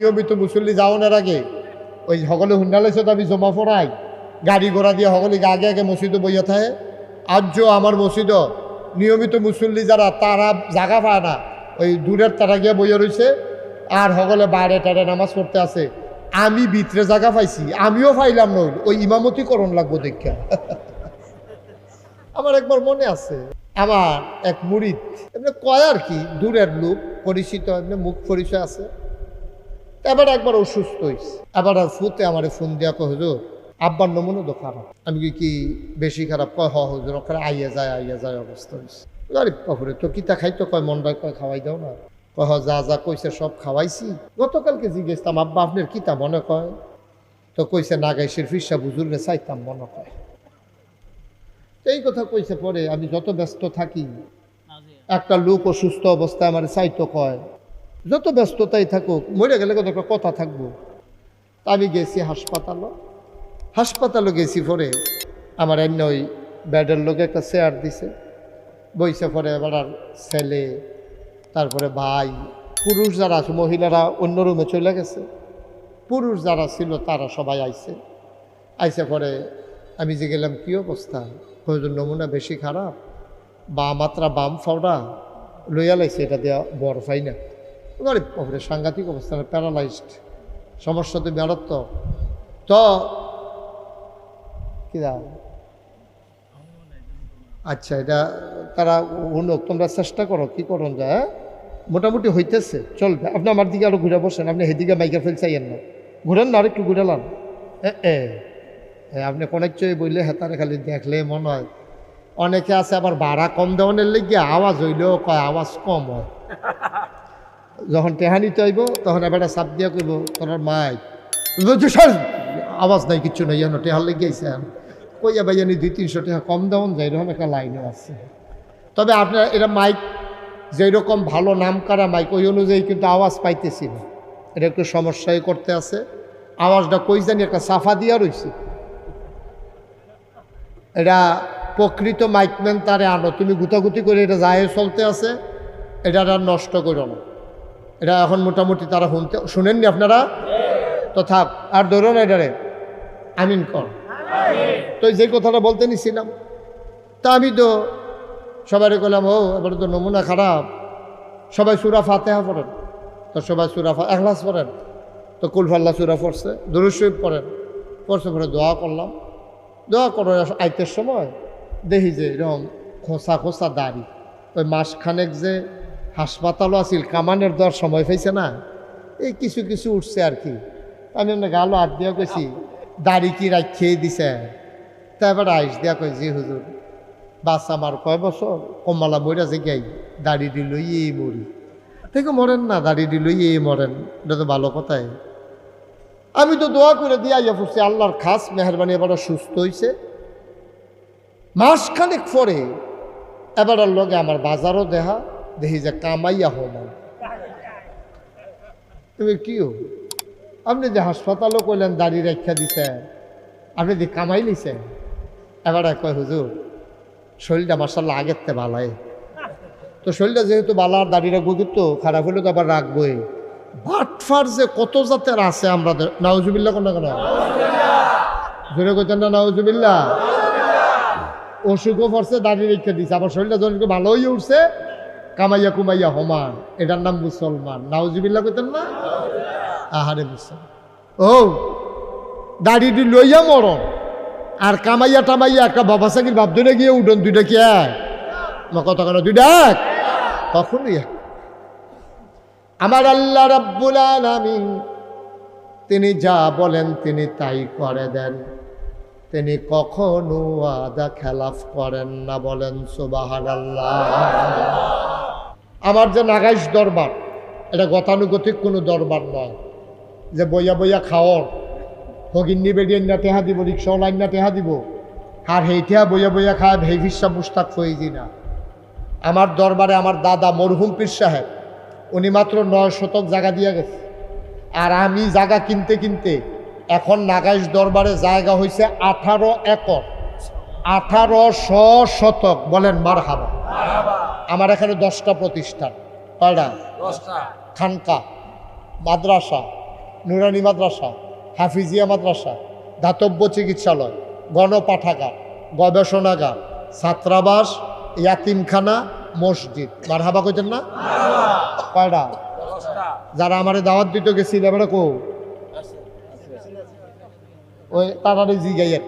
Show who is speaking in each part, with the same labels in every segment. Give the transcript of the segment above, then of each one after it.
Speaker 1: নিয়মিত মুসল্লি যাওয়ানোর আগে ওই সকলে হুন্ডালেছে তো আমি জমা পড়াই গাড়ি ঘোড়া দিয়ে সকলে আগে আগে মসজিদে বইয়া থাকে আজও আমার মসজিদ নিয়মিত মুসল্লি যারা, তারা জাগা পায় না। ওই দূরের তারা গিয়ে বইয়া রয়েছে আর সকলে বাইরে টারে নামাজ পড়তে আছে। আমি ভিতরে জায়গা পাইছি, আমিও পাইলাম নই ওই ইমামতি করণ লাগবো দেখা আমার একবার মনে আছে, আমার এক মুড়িদ এমনি কয় আর কি, দূরের লোক পরিচিত, এমনি মুখ পরিচয় আছে। এবার একবার অসুস্থ হয়েছে এবার আর ফুতে আমার ফোন দিয়া কয় হুজুর আব্বার নমুনা তো খারাপ। আমি কি কি বেশি খারাপ? কয় হ হুজুর ওখানে আইয়া যায় আইয়া যায় অবস্থা হয়েছে গাড়ি পাপুরে তো কিতা খাইতো? কয় মনটা কয় খাওয়াই দাও না। কয় যা যা কইছে সব খাওয়াইছি। গতকালকে জিজ্ঞেসতাম আব্বা আপনার কিতা মনে কয়? তো কইছে নাগাইশের ফিসা বুজুর্গে চাইতাম মনে কয়। এই কথা কইছে পরে আমি যত ব্যস্ত থাকি একটা লোক অসুস্থ অবস্থায় আমার চাইতো কয় যত ব্যস্ততাই থাকুক, মরে গেলে কত একটা কথা থাকব। আমি গেছি হাসপাতালও। হাসপাতালও গেছি পরে আমার এমনি ওই ব্যাডের লোকে একটা চেয়ার দিছে। বইছে পরে এবার আর ছেলে, তারপরে ভাই, পুরুষ যারা আছে, মহিলারা অন্য রুমে চলে গেছে। পুরুষ যারা ছিল, তারা সবাই আইছে। আইসে পরে আমি যে গেলাম, কী অবস্থা? হয়তো নমুনা বেশি খারাপ। বা মাত্রা বাম ফাওড়া, লইয়া লাইছে, এটা দেওয়া বড় পাই না গরিব পরে সাংঘাতিক অবস্থা প্যারালাইজড সমস্যা তো মারাত্মক তো কি আচ্ছা এটা তারা উনুক তোমরা চেষ্টা করো, কি করুন যায় হ্যাঁ? মোটামুটি হইতেছে, চলবে। আপনি আমার দিকে আরও ঘুরে বসেন, আপনি হেদিকে মাইকা ফেল চাইয়েন না। ঘুরেন না, আরেকটু ঘুরে লান। এ আপনি কোনের চয়ে বললে হেতারে খালি দেখলে মনে হয়। অনেকে আছে আবার ভাড়া কম দেওয়ানের লেগে আওয়াজ হইলেও কয়, আওয়াজ কম হয়। যখন টেহানি তৈব তখন এবার চাপ দিয়া কইব তোর মাই আওয়াজ নাই, কিচ্ছু নাই যেন টেহার লেগে আইসে কইয়া ভাই জানি দুই, তিনশো টাকা কম দেওয়ান যায় এরকম একটা লাইনও আছে। তবে আপনার এটা মাইক যেই রকম ভালো নাম করা মাইক, ওই অনুযায়ী কিন্তু আওয়াজ পাইতেছি না। এটা একটু সমস্যায় করতে আছে। আওয়াজটা কই জানি, একটা সাফা দিয়া রইছে। এটা প্রকৃত মাইকম্যান তারে আনো, তুমি গুতাগুতি করে এটা যায় চলতে আছে এটা আর নষ্ট করো না। এটা এখন মোটামুটি তারা শুনতে, শুনেননি আপনারা? তো থাক, আর ধরো না এটারে, আমিন কর। তো যে কথাটা বলতে নিছিলাম, তা আমি তো সবাই বললাম ও, এবার তো নমুনা খারাপ। সবাই সুরা ফাতেহা পড়েন। তো সবাই সুরা এখলাস পড়েন। তো কুলফাল্লা সুরা পড়ছে দুরুশরীফ পড়েন। পড়ছে পরে দোয়া করলাম। দোয়া করে আইতের সময় দেখি যে এরকম খোসা খোসা দাড়ি। ওই মাসখানেক যে হাসপাতালও আছিল, কামানের দেওয়ার সময় পাইছে না। এই কিছু কিছু উঠছে আর কি। আমি এমনি গালো হাত দিয়া কইছি, দাড়ি কি রাখিয়ে দিছে? তা এবার আইস দিয়া কই জি হুজুর বাস আমার কয় বছর, কমলা মইরা যে গাই দাড়ি দিল এই মরি। থেকে মরেন না, দাড়ি দিল এই মরেন, এটা তো ভালো কথাই। আমি তো দোয়া করে দিয়ে আইয়া পড়ছি, আল্লাহর খাস মেহরবানি এবার সুস্থ হয়েছে মাসখানেক পরে এবার লগে আমার বাজারও দেহা দেখি যে কামাইয়া হমান তুমি কি হো? আপনি যে হাসপাতালও কইলেন, দাড়ি রেখা দিছেন, আপনি যে কামাই নিছেন, এবার কয়, হুজুর, শরীরটা মার্শাল্লাহ আগের তে ভালাই তো শরীরটা যেহেতু ভালো, আর দাড়িটা গুজুর তো, খারাপ হলে তো আবার রাখবোই। বাটফার যে কত জাতের আছে আমরা নাউজুবিল্লা কোন কেন? জোরে কইতেন না নাউজুবিল্লা অসুখও পড়ছে দাড়ি রেখে দিছে, আবার শরীরটা যখন একটু ভালো হয়ে উঠছে কামাইয়া কুমাইয়া হমান এটার নাম মুসলমান। নাউজুবিল্লা কইতেন না? আহারে মুসলমান। ও, দাড়িটি লইয়া মরণ। আর কামাইয়া টামাইয়া একটা বাবা সাকির বাপ ধরে গিয়ে উঠন, দুইটা কি এক? কথা কেন দুইটা এক? কখনই আমার আল্লাহ রাব্বুল আলামিন, তিনি যা বলেন তিনি তাই করে দেন। তিনি কখনো আদা খেলাফ করেন না বলেন সুবাহান আমার যে নাগাইশ দরবার, এটা গতানুগতিক কোনো দরবার নয়। যে বইয়া বইয়া খাওয়ার হগিন্নি বেরিয়ে না টেহা দিব রিক্সাওয়ালাইন না টেহা দিব, আর হেইঠা বইয়া বইয়া খায় ভেভিসা মুস্তাক হয়ে না। আমার দরবারে আমার দাদা মরহুম পীর সাহেব, উনি মাত্র নয় শতক জায়গা দিয়ে গেছে। আর আমি জায়গা কিনতে কিনতে এখন নাগাইশ দরবারে জায়গা হয়েছে আঠারো একর, আঠারোশো শতক, বলেন মার হাবা আমার এখানে দশটা প্রতিষ্ঠান কয়টা খানকা মাদ্রাসা নুরানি মাদ্রাসা হাফিজিয়া মাদ্রাসা দাতব্য চিকিৎসালয় গণপাঠাগার গবেষণাগার ছাত্রাবাস ইয়াতিমখানা মসজিদ। মার হাবা কইতেন না? কয়টা যারা আমারে দাওয়াত দিতে গেছিল এবারে কো ওই তারারে জিগাইয়ের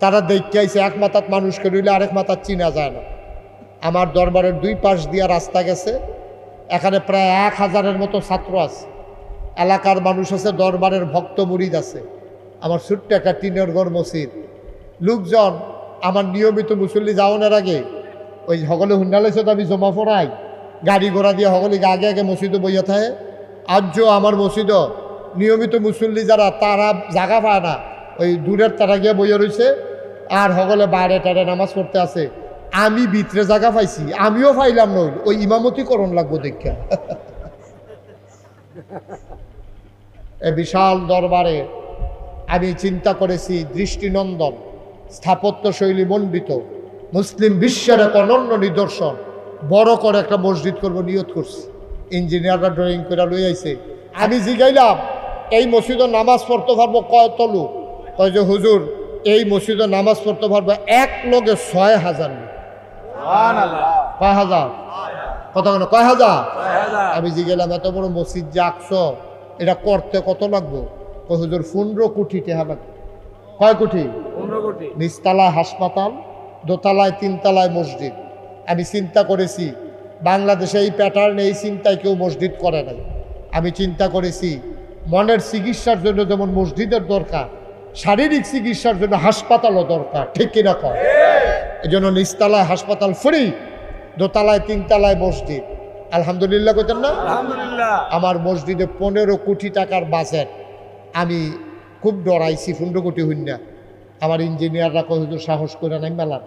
Speaker 1: তারা দেখতে আইছে এক মাথাত মানুষকে রইলে আরেক মাথার চিনা যায় না। আমার দরবারের দুই পাশ দিয়া রাস্তা গেছে। এখানে প্রায় এক হাজারের মতো ছাত্র আছে। এলাকার মানুষ আছে, দরবারের ভক্ত মুরিদ আছে। আমার ছোট্ট একটা টিনের ঘর মসজিদ লোকজন আমার নিয়মিত মুসল্লি যাওয়ানোর আগে ওই সকলে হুন্ডালেছে তো আমি জমা পড়াই। গাড়ি ঘোড়া দিয়ে সকলে আগে আগে মসজিদে বইয়া থাকে। আজও আমার মসজিদও নিয়মিত মুসল্লি যারা, তারা জাগা পায় না। ওই দূরের তারা গিয়ে বইয়া রয়েছে আর সকলে বাইরে টারে নামাজ পড়তে আছে আমি ভিতরে জায়গা পাইছি, আমিও পাইলাম নই ওই ইমামতি করণ লাগবো দেখা এ বিশাল দরবারে আমি চিন্তা করেছি, দৃষ্টিনন্দন, স্থাপত্য শৈলী মণ্ডিত, মুসলিম বিশ্বের এক অনন্য নিদর্শন, বড় করে একটা মসজিদ করব নিয়ত করছি। ইঞ্জিনিয়াররা ড্রয়িং করে লই আইছে। আমি জিগাইলাম, এই মসজিদে নামাজ পড়তে পারব কয় তলু? কয় যে, হুজুর, এই মসজিদে নামাজ পড়তে পারব এক লগে ছয় হাজার লোক। কয় হাজার? কত কয় হাজার? আমি জিগেলাম এত বড় মসজিদ যে আঁকছ এটা করতে কত লাগবো? হুজুর পনেরো কোটি লাগবে। কয় কোটি? নিচতলায় হাসপাতাল দোতলায় তিনতলায় মসজিদ। আমি চিন্তা করেছি বাংলাদেশে এই প্যাটার্ন এই চিন্তায় কেউ মসজিদ করে নাই। আমি চিন্তা করেছি মনের চিকিৎসার জন্য যেমন মসজিদের দরকার শারীরিক চিকিৎসার জন্য হাসপাতালও দরকার ঠিক কিনা কয়? এই জন্য নিচতলায় হাসপাতাল ফ্রি দোতলায় তিনতলায় মসজিদ। আলহামদুলিল্লাহ কইতেন না?
Speaker 2: আলহামদুলিল্লাহ।
Speaker 1: আমার মসজিদে পনেরো কোটি টাকার বাজেট আমি খুব ডরাইছি পনেরো কোটি হইন না। আমার ইঞ্জিনিয়াররা হুজুর সাহস করে নাই মেলান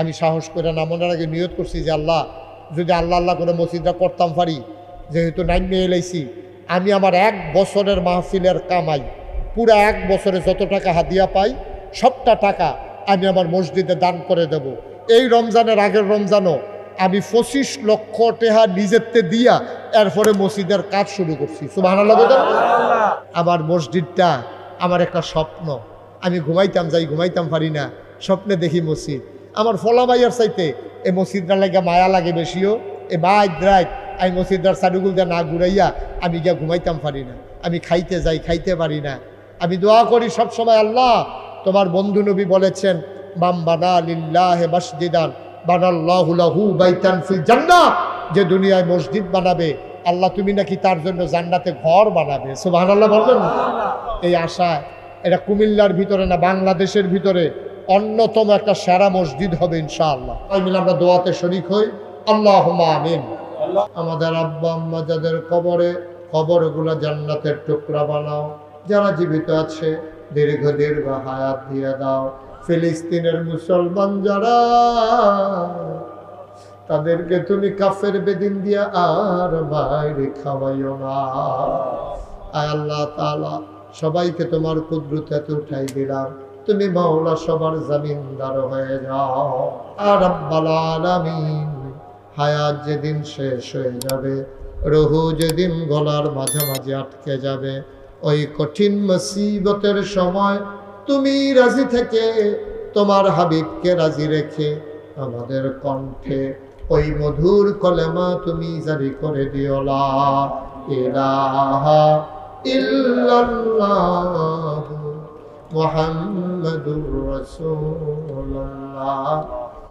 Speaker 1: আমি সাহস করে নামানোর আগে নিয়ত করছি যে আল্লাহ যদি আল্লাহ আল্লাহ করে মসজিদটা করতাম পারি যেহেতু নাইমে এলাইছি। আমি আমার এক বছরের মাহফিলের কামাই পুরো এক বছরে যত টাকা হাদিয়া পাই সবটা টাকা আমি আমার মসজিদে দান করে দেব। এই রমজানের আগের রমজানও আমি পঁচিশ লক্ষ টেহা নিজেরতে দিয়া এরপরে মসজিদের কাজ শুরু করছি। সুবাহ আমার মসজিদটা আমার একটা স্বপ্ন। আমি ঘুমাইতাম যাই ঘুমাইতাম পারি না। স্বপ্নে দেখি মসজিদ। আমার ফলা মাইয়ার চাইতে এই মসজিদটা লাগে মায়া লাগে বেশিও। এ মাই দ্রাইট আমি মসজিদটার সাডুগুল দিয়ে না ঘুরাইয়া আমি গিয়া ঘুমাইতাম পারি না। আমি খাইতে যাই খাইতে পারি না। আমি দোয়া করি সব সময় আল্লাহ তোমার বন্ধু নবী বলেছেন বাম বানা মসজিদান, বানাল্লাহু লাহু বাইতান ফিল জান্নাহ যে দুনিয়ায় মসজিদ বানাবে, আল্লাহ তুমি নাকি তার জন্য জান্নাতে ঘর বানাবে। সুবহানাল্লাহ বলবেন এই আশায়, এটা কুমিল্লার ভিতরে না, বাংলাদেশের ভিতরে অন্যতম একটা সেরা মসজিদ হবে ইনশাআল্লাহ। তাই মিলে আমরা দোয়াতে শরিক হই। আল্লাহ আমিন। আমাদের আব্বা আম্মা যাদের কবরে, কবরগুলো জান্নাতের টুকরা বানাও। যারা জীবিত আছে, দীর্ঘ দীর্ঘ হায়াত দিয়ে দাও। ফিলিস্তিনের মুসলমান যারা, তাদেরকে তুমি কাফের বেদিন দিয়া আর বাইরে খাওয়াইও না। আয় আল্লাহ তাআলা, সবাইকে তোমার কুদরতে উঠাই দিলাম। তুমি মাওলা সবার জামিনদার হয়ে যাও। আর হায়াত যেদিন শেষ হয়ে যাবে, রহু যেদিন গলার মাঝামাঝি আটকে যাবে ওই কঠিন মুসিবতের সময় তুমি রাজি থেকে তোমার হাবিবকে রাজি রেখে আমাদের কণ্ঠে ওই মধুর কলেমা তুমি জারি করে দিও লা ইলাহা ইল্লাল্লাহ মুহাম্মাদুর রাসূলুল্লাহ।